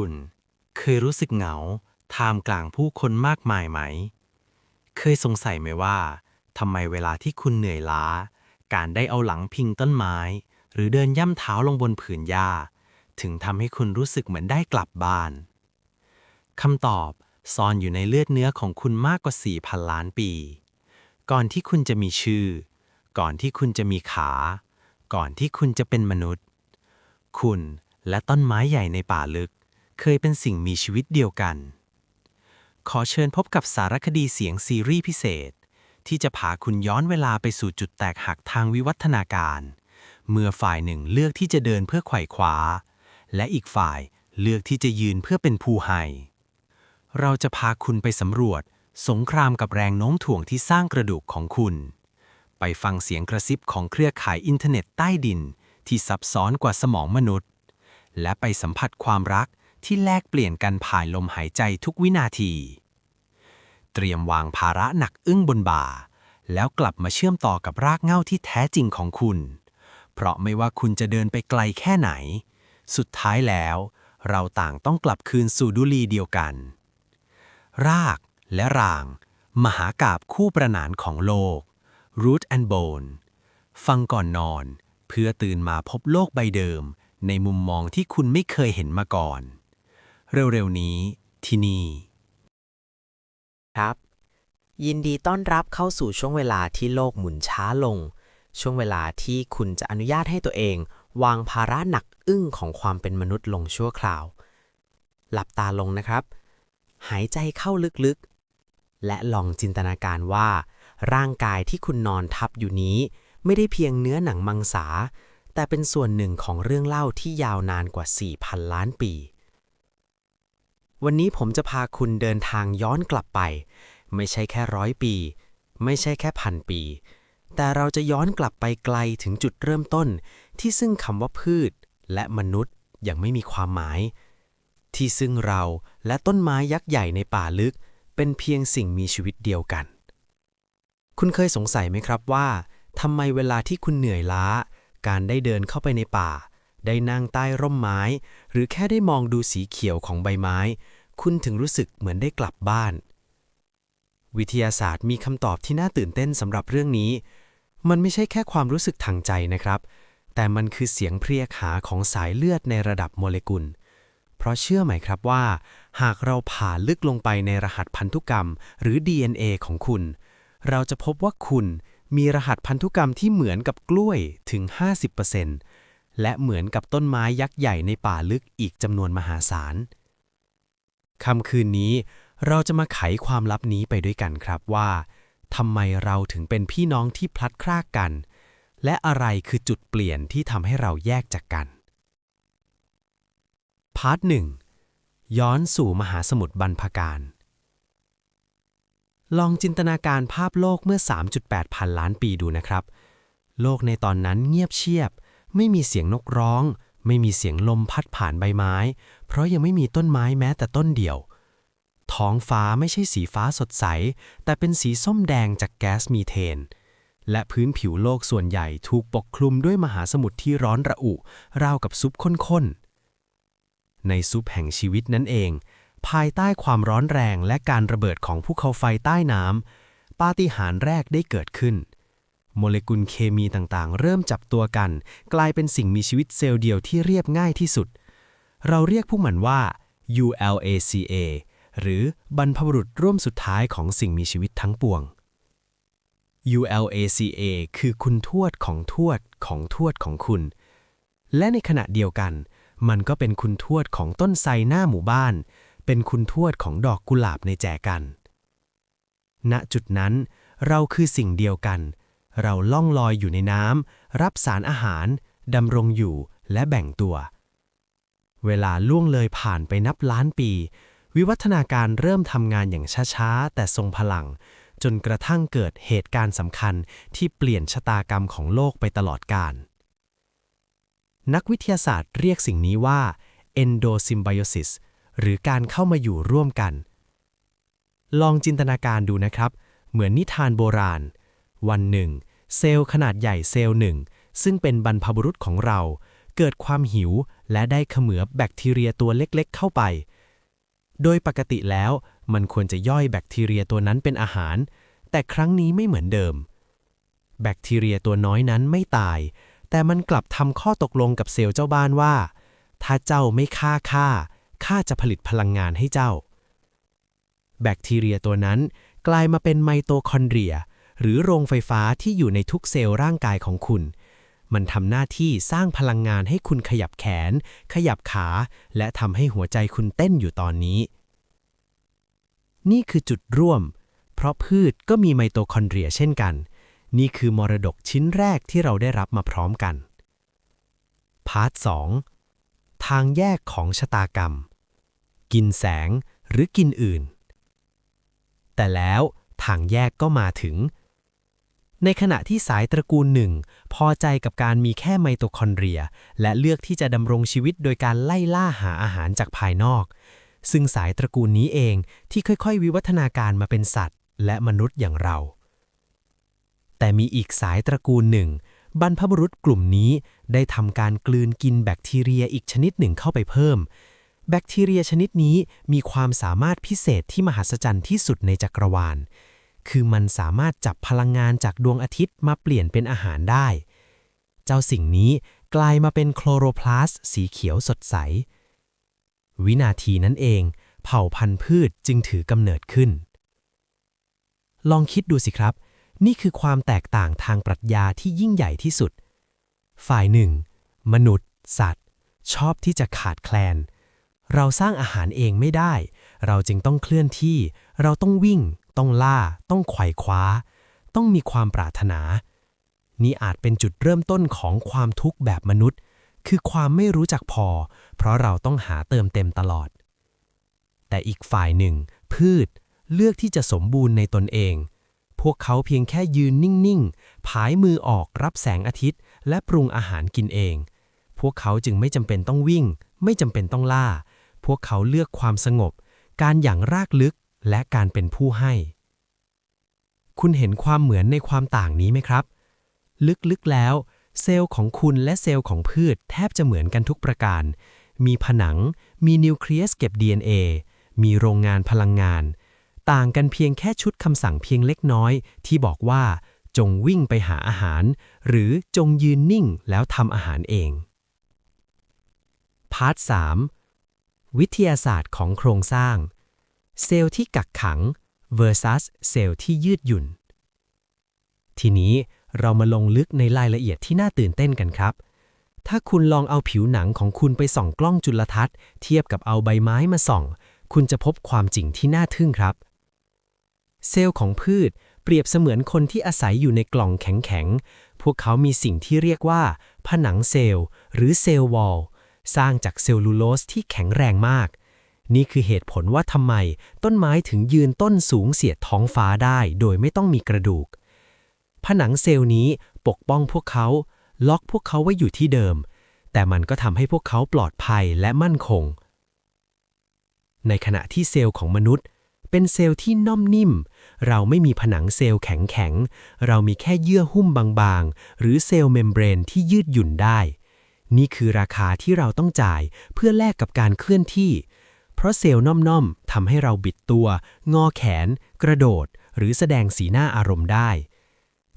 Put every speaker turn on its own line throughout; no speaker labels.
คุณ เคยรู้สึกเหงาท่ามกลางผู้คนมากมายไหม เคยสงสัยไหมว่าทำไมเวลาที่คุณเหนื่อยล้า การได้เอาหลังพิงต้นไม้ หรือเดินย่ำเท้าลงบนผืนหญ้า ถึงทำให้คุณรู้สึกเหมือนได้กลับบ้านคำตอบซ่อนอยู่ในเลือดเนื้อของคุณมากกว่า 4,000 ล้านปี ก่อนที่คุณจะมีชื่อ ก่อนที่คุณจะมีขา ก่อนที่คุณจะเป็นมนุษย์ คุณและต้นไม้ใหญ่ในป่าลึก เคยเป็นสิ่งมีชีวิตเดียวกัน ขอเชิญพบกับสารคดีเสียงซีรีส์พิเศษ ที่จะพาคุณย้อนเวลาไปสู่จุดแตกหักทางวิวัฒนาการ เมื่อฝ่ายหนึ่งเลือกที่จะเดินเพื่อไขว่คว้า และอีกฝ่ายเลือกที่จะยืนเพื่อเป็นผู้ให้เราจะพาคุณไปสำรวจ สงครามกับแรงโน้มถ่วงที่สร้างกระดูกของคุณ ไปฟังเสียงกระซิบของเครือข่ายอินเทอร์เน็ตใต้ดินที่ซับซ้อนกว่าสมองมนุษย์ และไปสัมผัสความรัก ที่แลกเปลี่ยนกันผ่านลมหายใจทุกวินาที เตรียมวางภาระหนักอึ้งบนบ่า แล้วกลับมาเชื่อมต่อกับรากเหง้าที่แท้จริงของคุณ เพราะไม่ว่าคุณจะเดินไปไกลแค่ไหน สุดท้ายแล้ว เราต่างต้องกลับคืนสู่ดุลีเดียวกัน รากและราง มหากาบคู่ประนานของโลก Root and Bone ฟังก่อนนอน เพื่อตื่นมาพบโลกใบเดิม ในมุมมองที่คุณไม่เคยเห็นมาก่อน เร็วๆนี้ที่นี่
ครับ ยินดีต้อนรับเข้าสู่ช่วงเวลาที่โลกหมุนช้าลง ช่วงเวลาที่คุณจะอนุญาตให้ตัวเอง วางภาระหนักอึ้งของความเป็นมนุษย์ลงชั่วคราว หลับตาลงนะครับ หายใจเข้าลึกๆ และลองจินตนาการว่า ร่างกายที่คุณนอนทับอยู่นี้ ไม่ได้เพียงเนื้อหนังมังสาแต่เป็นส่วนหนึ่งของเรื่องเล่าที่ยาวนานกว่า 4,000 ล้านปี วันนี้ผมจะพาคุณเดินทางย้อนกลับไป ไม่ใช่แค่ร้อยปี ไม่ใช่แค่พันปี แต่เราจะย้อนกลับไปไกลถึงจุดเริ่มต้น ที่ซึ่งคำว่าพืช และมนุษย์ยังไม่มีความหมาย ที่ซึ่งเราและต้นไม้ยักษ์ใหญ่ในป่าลึก เป็นเพียงสิ่งมีชีวิตเดียวกัน คุณเคยสงสัยไหมครับว่าทำไมเวลาที่คุณเหนื่อยล้า การได้เดินเข้าไปในป่า ได้นั่งใต้ร่มไม้ หรือแค่ได้มองดูสีเขียวของใบไม้ คุณถึงรู้สึกเหมือนได้กลับบ้าน วิทยาศาสตร์มีคำตอบที่น่าตื่นเต้นสำหรับเรื่องนี้ มันไม่ใช่แค่ความรู้สึกทางใจนะครับ แต่มันคือเสียงเพรียกหาของสายเลือดในระดับโมเลกุล เพราะเชื่อไหมครับว่า หากเราผ่าลึกลงไปในรหัสพันธุกรรม หรือ DNA ของคุณ เราจะพบว่าคุณมีรหัสพันธุกรรมที่เหมือนกับกล้วยถึง 50% และเหมือนกับต้นไม้ยักษ์ใหญ่ในป่าลึกอีกจำนวนมหาศาลค่ำคืนนี้เราจะมาไขความลับนี้ไปด้วยกันครับว่าทำไมเราถึงเป็นพี่น้องที่พลัดพรากกัน และอะไรคือจุดเปลี่ยนที่ทำให้เราแยกจากกันพาร์ทหนึ่งย้อนสู่มหาสมุทรบรรพการ ลองจินตนาการภาพโลกเมื่อ 3.8 พันล้านปีดูนะครับ โลกในตอนนั้นเงียบเชียบ ไม่มีเสียงนกร้อง ไม่มีเสียงลมพัดผ่านใบไม้ เพราะยังไม่มีต้นไม้แม้แต่ต้นเดียว ท้องฟ้าไม่ใช่สีฟ้าสดใส แต่เป็นสีส้มแดงจากแก๊สมีเทน และพื้นผิวโลกส่วนใหญ่ถูกปกคลุมด้วยมหาสมุทรที่ร้อนระอุ ราวกับซุปข้นๆ ในซุปแห่งชีวิตนั่นเอง ภายใต้ความร้อนแรงและการระเบิดของภูเขาไฟใต้น้ำปาฏิหาริย์แรกได้เกิดขึ้น โมเลกุลเคมีต่างๆ เริ่มจับตัวกัน กลายเป็นสิ่งมีชีวิตเซลล์เดียวที่เรียบง่ายที่สุด เราเรียกพวกมันว่า ULACA หรือบรรพบุรุษร่วมสุดท้ายของสิ่งมีชีวิตทั้งปวง ULACA คือคุณทวดของทวดของทวดของคุณ และในขณะเดียวกัน มันก็เป็นคุณทวดของต้นไทรหน้าหมู่บ้าน เป็นคุณทวดของดอกกุหลาบในแจกัน ณจุดนั้น เราคือสิ่งเดียวกัน เราล่องลอยอยู่ในน้ำรับสารอาหารดำรงอยู่และแบ่งตัว เวลาล่วงเลยผ่านไปนับล้านปี วิวัฒนาการเริ่มทำงานอย่างช้าๆ แต่ทรงพลัง จนกระทั่งเกิดเหตุการณ์สำคัญที่เปลี่ยนชะตากรรมของโลกไปตลอดกาลนักวิทยาศาสตร์เรียกสิ่งนี้ว่า endosymbiosis หรือการเข้ามาอยู่ร่วมกัน ลองจินตนาการดูนะครับ เหมือนนิทานโบราณ วันหนึ่ง เซลล์ขนาดใหญ่เซลล์หนึ่ง ซึ่งเป็นบรรพบุรุษของเรา เกิดความหิวและได้เขมือบแบคทีเรียตัวเล็กๆ เข้าไป โดยปกติแล้วมันควรจะย่อยแบคทีเรียตัวนั้นเป็นอาหาร แต่ครั้งนี้ไม่เหมือนเดิม แบคทีเรียตัวน้อยนั้นไม่ตาย แต่มันกลับทำข้อตกลงกับเซลล์เจ้าบ้านว่า ถ้าเจ้าไม่ฆ่าข้าข้าจะผลิตพลังงานให้เจ้า แบคทีเรียตัวนั้นกลายมาเป็นไมโตคอนเดรีย หรือโรงไฟฟ้าที่อยู่ในทุกเซลล์ร่างกายของคุณ มันทำหน้าที่สร้างพลังงานให้คุณขยับแขน ขยับขา และทำให้หัวใจคุณเต้นอยู่ตอนนี้ นี่คือจุดร่วม เพราะพืชก็มีไมโตคอนเดรียเช่นกัน นี่คือมรดกชิ้นแรกที่เราได้รับมาพร้อมกัน พาร์ท 2 ทางแยกของชะตากรรม กินแสงหรือกินอื่น แต่แล้วทางแยกก็มาถึง ในขณะที่สายตระกูลหนึ่งพอใจกับการมีแค่ไมโตคอนเดรีย และเลือกที่จะดำรงชีวิตโดยการไล่ล่าหาอาหารจากภายนอก ซึ่งสายตระกูลนี้เองที่ค่อยๆ วิวัฒนาการมาเป็นสัตว์ และมนุษย์อย่างเรา แต่มีอีกสายตระกูลหนึ่ง บรรพบุรุษกลุ่มนี้ได้ทำการกลืนกินแบคทีเรียอีกชนิดหนึ่งเข้าไปเพิ่ม แบคทีเรียชนิดนี้มีความสามารถพิเศษที่มหัศจรรย์ที่สุดในจักรวาล คือมันสามารถจับพลังงานจากดวงอาทิตย์มาเปลี่ยนเป็นอาหารได้ เจ้าสิ่งนี้กลายมาเป็นโคลโรพลาสต์สีเขียวสดใส วินาทีนั้นเอง เผ่าพันธุ์พืชจึงถือกำเนิดขึ้น ลองคิดดูสิครับ นี่คือความแตกต่างทางปรัชญาที่ยิ่งใหญ่ที่สุด ฝ่ายหนึ่ง มนุษย์ สัตว์ ชอบที่จะขาดแคลน เราสร้างอาหารเองไม่ได้ เราจึงต้องเคลื่อนที่ เราต้องวิ่ง ต้องล่า ต้องไขว่คว้า ต้องมีความปรารถนา นี่อาจเป็นจุดเริ่มต้นของความทุกข์แบบมนุษย์ คือความไม่รู้จักพอ เพราะเราต้องหาเติมเต็มตลอด แต่อีกฝ่ายหนึ่ง พืชเลือกที่จะสมบูรณ์ในตนเอง พวกเขาเพียงแค่ยืนนิ่งๆ ผายมือออกรับแสงอาทิตย์ และปรุงอาหารกินเอง พวกเขาจึงไม่จำเป็นต้องวิ่ง ไม่จำเป็นต้องล่า พวกเขาเลือกความสงบ การอย่างรากลึก และการเป็นผู้ให้ คุณเห็นความเหมือนในความต่างนี้ไหมครับ ลึกๆแล้ว เซลล์ของคุณและเซลล์ของพืชแทบจะเหมือนกันทุกประการ มีผนัง มีนิวเคลียสเก็บ DNA มีโรงงานพลังงาน ต่างกันเพียงแค่ชุดคำสั่งเพียงเล็กน้อย ที่บอกว่า จงวิ่งไปหาอาหาร หรือจงยืนนิ่งแล้วทำอาหารเอง พาร์ท 3 วิทยาศาสตร์ของโครงสร้าง เซลล์ที่กักขัง versus เซลล์ที่ยืดหยุ่น ทีนี้เรามาลงลึกในรายละเอียดที่น่าตื่นเต้นกันครับ ถ้าคุณลองเอาผิวหนังของคุณไปส่องกล้องจุลทรรศน์ เทียบกับเอาใบไม้มาส่อง คุณจะพบความจริงที่น่าทึ่งครับ เซลล์ของพืชเปรียบเสมือนคนที่อาศัยอยู่ในกล่องแข็งๆ พวกเขามีสิ่งที่เรียกว่า ผนังเซลล์ หรือเซลล์วอล สร้างจากเซลลูโลสที่แข็งแรงมาก นี่คือเหตุผลว่าทำไมต้นไม้ถึงยืนต้นสูงเสียดท้องฟ้าได้โดยไม่ต้องมีกระดูก ผนังเซลล์นี้ปกป้องพวกเขา ล็อกพวกเขาไว้อยู่ที่เดิม แต่มันก็ทำให้พวกเขาปลอดภัยและมั่นคง ในขณะที่เซลล์ของมนุษย์ เป็นเซลล์ที่น่อมนิ่ม เราไม่มีผนังเซลล์แข็งๆ เรามีแค่เยื่อหุ้มบางๆ หรือเซลล์เมมเบรนที่ยืดหยุ่นได้ นี่คือราคาที่เราต้องจ่ายเพื่อแลกกับการเคลื่อนที่ เพราะเซลล์น่อมๆทำให้เราบิดตัว งอแขน กระโดด หรือแสดงสีหน้าอารมณ์ได้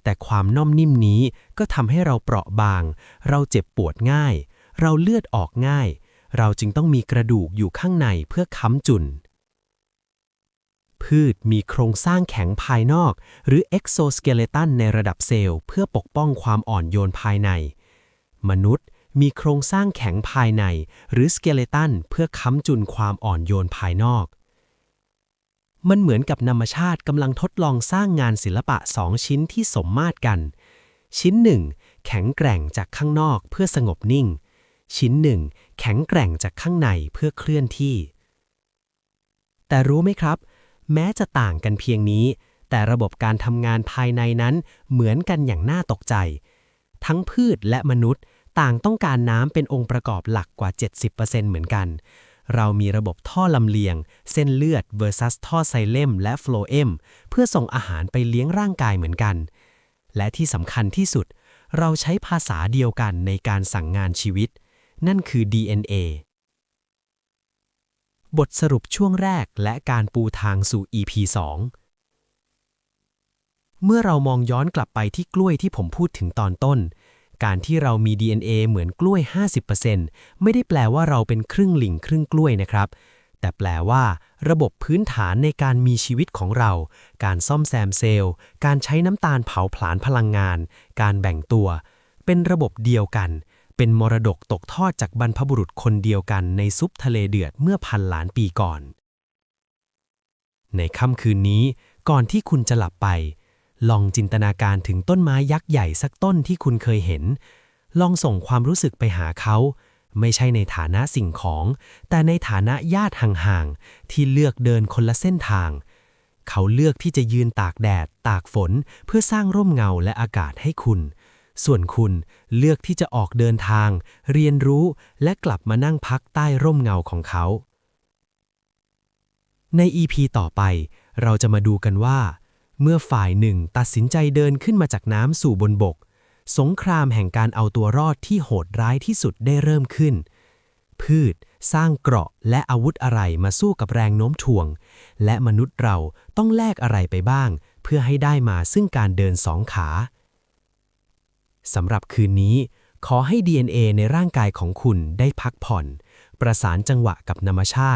แต่ความน่อมนิ่มนี้ก็ทำให้เราเปราะบาง เราเจ็บปวดง่าย เราเลือดออกง่าย เราจึงต้องมีกระดูกอยู่ข้างในเพื่อค้ำจุน พืชมีโครงสร้างแข็งภายนอก หรือ exoskeleton ในระดับเซลล์ เพื่อปกป้องความอ่อนโยนภายใน มนุษย์ มีโครงสร้างแข็งภายใน หรือสเกเลตันเพื่อค้ำจุนความอ่อนโยนภายนอก มันเหมือนกับธรรมชาติกำลังทดลองสร้างงานศิลปะสองชิ้นที่สมมาตรกัน ชิ้นหนึ่งแข็งแกร่งจากข้างนอกเพื่อสงบนิ่ง ชิ้นหนึ่งแข็งแกร่งจากข้างในเพื่อเคลื่อนที่ แต่รู้ไหมครับ แม้จะต่างกันเพียงนี้ แต่ระบบการทำงานภายในนั้นเหมือนกันอย่างน่าตกใจ ทั้งพืชและมนุษย์ ต่างต้องการน้ำเป็นองค์ประกอบหลักกว่า 70%เหมือนกัน เรามีระบบท่อลำเลียง เส้นเลือด versus ท่อไซเลมและโฟลเอมเพื่อส่งอาหารไปเลี้ยงร่างกายเหมือนกัน และที่สำคัญที่สุด เราใช้ภาษาเดียวกันในการสั่งงานชีวิต นั่นคือ DNA บทสรุปช่วงแรกและการปูทางสู่ EP 2 เมื่อเรามองย้อนกลับไปที่กล้วยที่ผมพูดถึงตอนต้น การที่เรามี DNA เหมือนกล้วย 50%ไม่ได้แปลว่าเราเป็นครึ่งหลิงครึ่งกล้วยนะครับ แต่แปลว่า ระบบพื้นฐานในการมีชีวิตของเรา การซ่อมแซมเซลล์ การใช้น้ำตาลเผาผลาญพลังงาน การแบ่งตัว เป็นระบบเดียวกัน เป็นมรดกตกทอดจากบรรพบุรุษคนเดียวกันในซุปทะเลเดือดเมื่อพันล้านปีก่อน ในค่ำคืนนี้ ก่อนที่คุณจะหลับไป ลองจินตนาการถึงต้นไม้ยักษ์ใหญ่สักต้นที่คุณเคยเห็น ลองส่งความรู้สึกไปหาเขา ไม่ใช่ในฐานะสิ่งของ แต่ในฐานะญาติห่างๆ ที่เลือกเดินคนละเส้นทาง เขาเลือกที่จะยืนตากแดด ตากฝน เพื่อสร้างร่มเงาและอากาศให้คุณ ส่วนคุณเลือกที่จะออกเดินทาง เรียนรู้ และกลับมานั่งพักใต้ร่มเงาของเขา ใน EP ต่อไป เราจะมาดูกันว่า เมื่อฝ่ายหนึ่งตัดสินใจเดินขึ้นมาจากน้ำสู่บนบก สงครามแห่งการเอาตัวรอดที่โหดร้ายที่สุดได้เริ่มขึ้น พืชสร้างเกราะและอาวุธอะไรมาสู้กับแรงโน้มถ่วง และมนุษย์เราต้องแลกอะไรไปบ้าง เพื่อให้ได้มาซึ่งการเดินสองขาสำหรับคืนนี้ ขอให้ DNA ในร่างกายของคุณได้พักผ่อน ประสานจังหวะกับธรรมชาติ